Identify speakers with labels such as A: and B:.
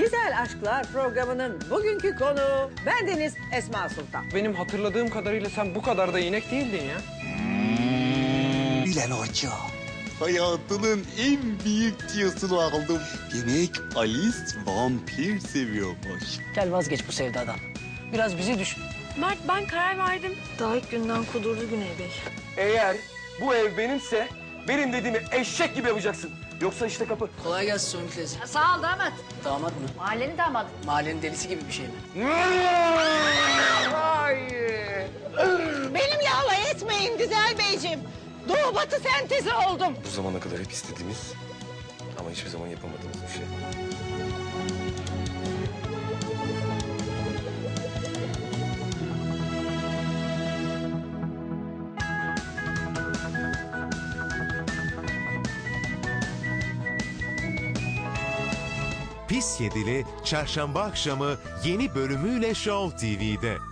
A: Güzel Aşklar programının bugünkü konuğu bendeniz Esma Sultan.
B: Benim hatırladığım kadarıyla sen bu kadar da inek değildin ya.
C: Gülen Hoca. Hayatının en büyük tiyosunu aldım. Demek Alice vampir seviyormuş.
D: Gel vazgeç bu sevdadan. Biraz bizi düşün.
E: Mert ben karar verdim. Daha ilk günden kudurdu Güney Bey.
F: Eğer bu ev benimse benim dediğimi eşek gibi yapacaksın. Yoksa işte kapı.
D: Kolay gelsin Songül teyze.
G: Sağ ol damat.
D: Damat mı?
G: Mahallenin damadı.
D: Mahallenin delisi gibi bir şey mi?
A: Benimle alay etmeyin güzel beyciğim. Doğu batı sentezi oldum.
H: Bu zamana kadar hep istediğimiz ama hiçbir zaman yapamadığımız bir şey.
I: Pis Yedili çarşamba akşamı yeni bölümüyle Show TV'de.